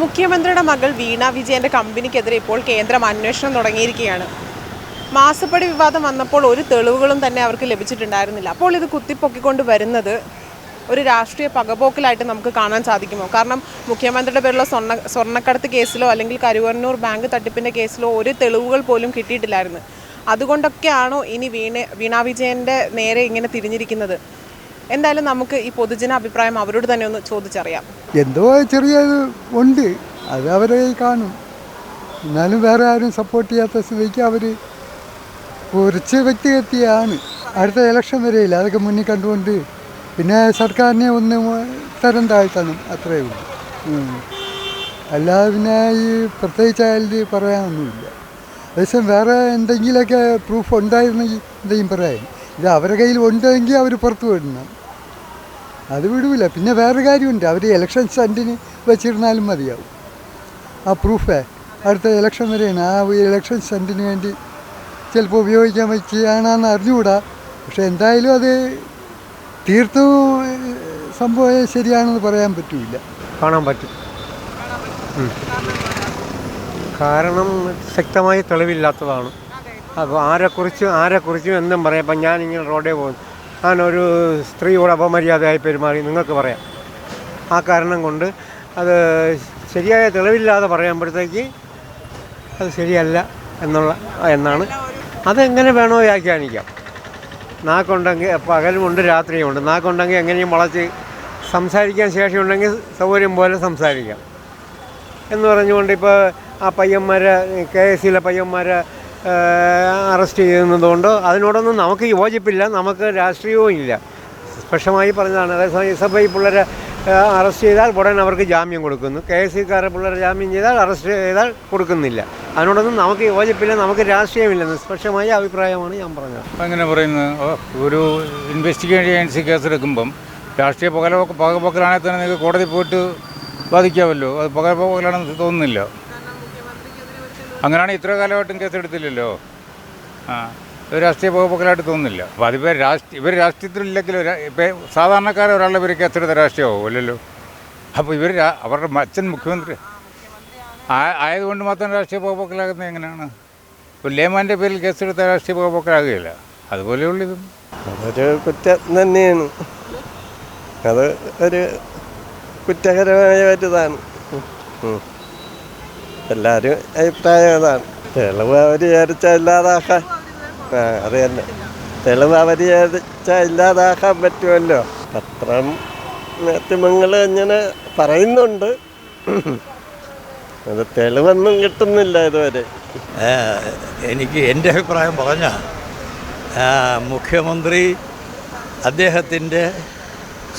മുഖ്യമന്ത്രിയുടെ മകൾ വീണ വിജയന്റെ കമ്പനിക്കെതിരെ ഇപ്പോൾ കേന്ദ്രം അന്വേഷണം തുടങ്ങിയിരിക്കുകയാണ്. മാസപ്പടി വിവാദം വന്നപ്പോൾ ഒരു തെളിവുകളും തന്നെ അവർക്ക് ലഭിച്ചിട്ടുണ്ടായിരുന്നില്ല. അപ്പോൾ ഇത് കുത്തിപ്പൊക്കിക്കൊണ്ട് വരുന്നത് ഒരു രാഷ്ട്രീയ പകപോക്കിലായിട്ട് നമുക്ക് കാണാൻ സാധിക്കുമോ? കാരണം മുഖ്യമന്ത്രിയുടെ പേരിലുള്ള സ്വർണ സ്വർണക്കടത്ത് കേസിലോ അല്ലെങ്കിൽ കരുവന്നൂർ ബാങ്ക് തട്ടിപ്പിന്റെ കേസിലോ ഒരു തെളിവുകൾ പോലും കിട്ടിയിട്ടില്ലായിരുന്നു. അതുകൊണ്ടൊക്കെയാണോ ഇനി വീണ വീണാ വിജയന്റെ നേരെ ഇങ്ങനെ തിരിഞ്ഞിരിക്കുന്നത്? എന്തായാലും നമുക്ക് ഈ പൊതുജന അഭിപ്രായം അവരോട് തന്നെ ഒന്ന് ചോദിച്ചറിയാം. എന്തോ ചെറിയ ഉണ്ട്. അത് അവരെ കാണും. എന്നാലും വേറെ ആരും സപ്പോർട്ട് ചെയ്യാത്ത സ്ഥിതിക്ക് അവർ കുറച്ച് വ്യക്തിഗതിയാണ് അടുത്ത ഇലക്ഷൻ വരെയില്ല. അതൊക്കെ മുന്നിൽ കണ്ടുകൊണ്ട് പിന്നെ സർക്കാരിനെ ഒന്ന് തരം താഴ്ത്തണം. അത്രയേ ഉള്ളൂ. അല്ലാതെ പിന്നെ ഈ പ്രത്യേകിച്ച് പറയാനൊന്നുമില്ല. അതേസമയം വേറെ എന്തെങ്കിലുമൊക്കെ പ്രൂഫ് ഉണ്ടായിരുന്നെങ്കിൽ എന്തെങ്കിലും പറയാം ഇത് അവരുടെ കയ്യിൽ ഉണ്ടെങ്കിൽ അവർ പുറത്തു വിടണം. അത് വിടൂല. പിന്നെ വേറെ കാര്യമുണ്ട്. അവർ ഇലക്ഷൻ സ്റ്റണ്ടിന് വെച്ചിരുന്നാലും മതിയാവും. ആ പ്രൂഫേ അടുത്ത ഇലക്ഷൻ വരെയാണ്. ആ ഇലക്ഷൻ സ്റ്റണ്ടിന് വേണ്ടി ചിലപ്പോൾ ഉപയോഗിക്കാൻ വെച്ചാണെന്ന് അറിഞ്ഞുകൂടാ. പക്ഷെ എന്തായാലും അത് തീർത്തും സംഭവം ശരിയാണെന്ന് പറയാൻ പറ്റില്ല കാണാൻ പറ്റും. കാരണം ശക്തമായ തെളിവില്ലാത്തതാണ്. അപ്പോൾ ആരെക്കുറിച്ചും ആരെക്കുറിച്ചും എന്തും പറയാം. ഇപ്പം ഞാനിങ്ങനെ റോഡേ പോകുന്നു. ഞാനൊരു സ്ത്രീയോട് അപമര്യാദയായി പെരുമാറി നിങ്ങൾക്ക് പറയാം. ആ കാരണം കൊണ്ട് അത് ശരിയായ തെളിവില്ലാതെ പറയുമ്പോഴത്തേക്ക് അത് ശരിയല്ല എന്നുള്ള എന്നാണ്. അതെങ്ങനെ വേണോ വ്യാഖ്യാനിക്കാം. നാക്കുണ്ടെങ്കിൽ പകലുമുണ്ട് രാത്രിയുമുണ്ട്. നാക്കുണ്ടെങ്കിൽ എങ്ങനെയും വളച്ച് സംസാരിക്കാൻ ശേഷിയുണ്ടെങ്കിൽ സൗകര്യം പോലെ സംസാരിക്കാം. എന്ന് പറഞ്ഞുകൊണ്ട് ഇപ്പോൾ ആ പയ്യന്മാരെ കെ എസ് സിയിലെ പയ്യന്മാരെ അറസ്റ്റ് ചെയ്യുന്നതുകൊണ്ട്? അതിനോടൊന്നും നമുക്ക് യോജിപ്പില്ല നമുക്ക് രാഷ്ട്രീയവും ഇല്ല. സ്പഷ്ടമായി പറഞ്ഞതാണ് അതേസമയം എസ് എഫ് ഐ പിള്ളേരെ അറസ്റ്റ് ചെയ്താൽ ഉടൻ അവർക്ക് ജാമ്യം കൊടുക്കുന്നു. കെ എസ് സിക്കാരെ പിള്ളേരെ ജാമ്യം ചെയ്താൽ അറസ്റ്റ് ചെയ്താൽ കൊടുക്കുന്നില്ല. അതിനോടൊന്നും നമുക്ക് യോജിപ്പില്ല നമുക്ക് രാഷ്ട്രീയമില്ല നിഷ്പക്ഷമായ അഭിപ്രായമാണ് ഞാൻ പറഞ്ഞത്. അങ്ങനെ പറയുന്നത് ഒരു ഇൻവെസ്റ്റിഗേഷൻ ഏജൻസി കേസെടുക്കുമ്പം രാഷ്ട്രീയ പകല പകപോക്കലാണെങ്കിൽ തന്നെ നിങ്ങൾക്ക് കോടതി പോയിട്ട് ബാധിക്കാമല്ലോ. അത് പകപോക്കലാണെന്ന് തോന്നുന്നില്ല. അങ്ങനെയാണെങ്കിൽ ഇത്ര കാലമായിട്ടും കേസെടുത്തില്ലല്ലോ. ആ ഒരു രാഷ്ട്രീയ പോകപ്പോക്കലായിട്ട് തോന്നുന്നില്ല. അപ്പോൾ അതിപ്പോൾ രാഷ്ട്രീയ ഇവർ രാഷ്ട്രീയത്തിലില്ലെങ്കിലും ഇപ്പം സാധാരണക്കാരെ ഒരാളുടെ പേര് കേസെടുത്ത രാഷ്ട്രീയമാവും അല്ലല്ലോ അപ്പോൾ ഇവർ അവരുടെ അച്ഛൻ മുഖ്യമന്ത്രി ആയതുകൊണ്ട് മാത്രം രാഷ്ട്രീയ പോകപ്പോക്കലാകുന്നത് എങ്ങനെയാണ്? ഇപ്പോൾ ലേമാന്റെ പേരിൽ കേസെടുത്ത രാഷ്ട്രീയ പകപോക്കലാകുകയില്ല അതുപോലെയുള്ള ഇതും. അതൊരു കുറ്റം തന്നെയാണ്. അത് ഒരു കുറ്റകരമായ ഒരു ഇതാണ്. എല്ലാവരും അഭിപ്രായം അതാണ്. തെളിവ് അവർ വിചാരിച്ചാൽ ഇല്ലാതാക്കാൻ. അത് തന്നെ. തെളിവ് അവർ വിചാരിച്ചാൽ ഇല്ലാതാക്കാൻ പറ്റുമല്ലോ. പത്രം മാധ്യമങ്ങൾ ഇങ്ങനെ പറയുന്നുണ്ട്. അത് തെളിവൊന്നും കിട്ടുന്നില്ല ഇതുവരെ. എനിക്ക് എന്റെ അഭിപ്രായം പറഞ്ഞ മുഖ്യമന്ത്രി അദ്ദേഹത്തിന്റെ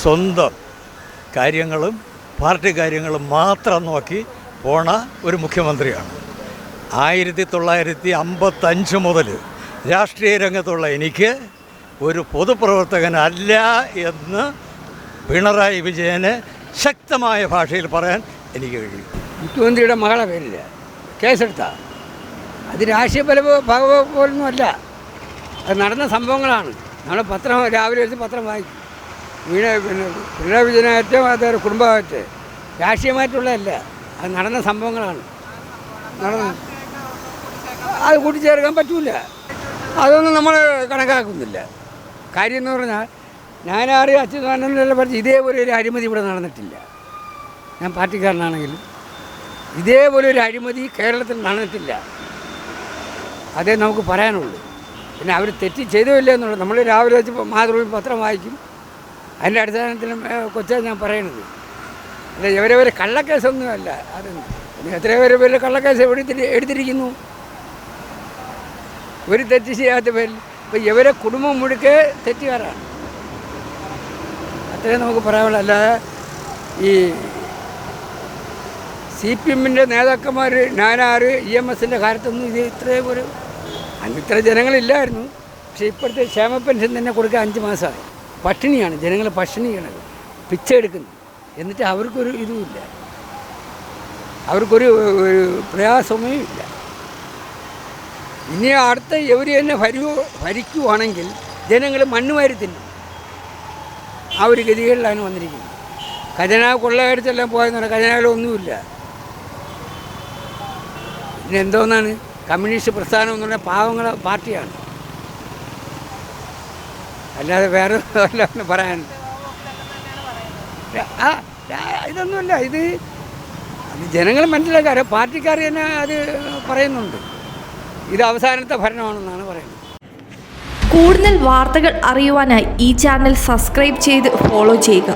സ്വന്തം കാര്യങ്ങളും പാർട്ടി കാര്യങ്ങളും മാത്രം നോക്കി പോണ ഒരു മുഖ്യമന്ത്രിയാണ്. ആയിരത്തി തൊള്ളായിരത്തി അമ്പത്തഞ്ച് മുതൽ രാഷ്ട്രീയ രംഗത്തുള്ള എനിക്ക് ഒരു പൊതുപ്രവർത്തകനല്ല എന്ന് പിണറായി വിജയന് ശക്തമായ ഭാഷയിൽ പറയാൻ എനിക്ക് കഴിയും. മുഖ്യമന്ത്രിയുടെ മകളെ പേരില്ല കേസെടുത്ത. അത് രാഷ്ട്രീയ പല പോലൊന്നും അല്ല അത് നടന്ന സംഭവങ്ങളാണ്. നമ്മൾ പത്രം രാവിലെ വെച്ച് പത്രം വായിക്കും വീണ പിണറായി വിജയനായിട്ട് അതേ കുടുംബമായിട്ട് രാഷ്ട്രീയമായിട്ടുള്ളതല്ല. അത് നടന്ന സംഭവങ്ങളാണ്. നടന്ന അത് കൂട്ടിച്ചേർക്കാൻ പറ്റൂല. അതൊന്നും നമ്മൾ കണക്കാക്കുന്നില്ല. കാര്യം എന്ന് പറഞ്ഞാൽ ഞാനാറ് അച്യുതാനന്ദനെല്ലാം പറഞ്ഞ് ഇതേപോലെ ഒരു അഴിമതി ഇവിടെ നടന്നിട്ടില്ല. ഞാൻ പാർട്ടിക്കാരനാണെങ്കിലും ഇതേപോലെ ഒരു അഴിമതി കേരളത്തിൽ നടന്നിട്ടില്ല. അതേ നമുക്ക് പറയാനുള്ളൂ. പിന്നെ അവർ തെറ്റ് ചെയ്തില്ല എന്നുള്ളത് നമ്മൾ രാവിലെ വെച്ച് മാതൃഭൂമി പത്രം വായിക്കും. അതിന്റെ അടിസ്ഥാനത്തിൽ കൊച്ചാണ് ഞാൻ പറയണത്. അല്ല ഇവരെ ഒരു കള്ളക്കേസൊന്നുമല്ല. അത് എത്രയോ എത്ര പേര് പേരിൽ കള്ളക്കേസ് എടുത്തിട്ട് എടുത്തിരിക്കുന്നു. ഒരു തെറ്റ് ചെയ്യാത്ത പേരിൽ. ഇപ്പം ഇവരെ കുടുംബം മുഴുക്കെ തെറ്റുകാരാണ്. അത്രയും നമുക്ക് പറയാനുള്ളൂ. അല്ലാതെ ഈ സി പി എമ്മിന്റെ നേതാക്കന്മാർ നാനാറ് ഇ എം എസിന്റെ കാലത്തൊന്നും ഇത് ഇത്രയും ഒരു ഇത്ര ജനങ്ങളില്ലായിരുന്നു. പക്ഷേ ഇപ്പോഴത്തെ ക്ഷേമ പെൻഷൻ തന്നെ കൊടുക്കാൻ അഞ്ച് മാസമായി. പട്ടിണിയാണ്. ജനങ്ങൾ പട്ടിണിയാണ് പിച്ച എടുക്കുന്നു എന്നിട്ട് അവർക്കൊരു ഇതുമില്ല. അവർക്കൊരു ഒരു പ്രയാസമേ ഇല്ല ഇനി അടുത്ത ഇവർ തന്നെ ഭരിക്കു ഭരിക്കുവാണെങ്കിൽ ജനങ്ങൾ മണ്ണ് വാരി തിന്നും. ആ ഒരു ഗതികളിലാണ് വന്നിരിക്കുന്നത്. ഖജനാവ് കൊള്ളയടിച്ചെല്ലാം പോയെന്ന് പറഞ്ഞാൽ ഖജനാവിലൊന്നുമില്ല പിന്നെ എന്തോന്നാണ്? കമ്മ്യൂണിസ്റ്റ് പ്രസ്ഥാനം എന്ന് പറഞ്ഞാൽ പാവങ്ങളെ പാർട്ടിയാണ്. അല്ലാതെ വേറെ പറയാനുണ്ട് ഇതൊന്നുമില്ല ഇത് അത് ജനങ്ങൾ മനസ്സിലാക്കാറ് പാർട്ടിക്കാർ തന്നെ അത് പറയുന്നുണ്ട്. ഇത് അവസാനത്തെ ഭരണമാണെന്നാണ് പറയുന്നത്. കൂടുതൽ വാർത്തകൾ അറിയുവാനായി ഈ ചാനൽ സബ്സ്ക്രൈബ് ചെയ്ത് ഫോളോ ചെയ്യുക.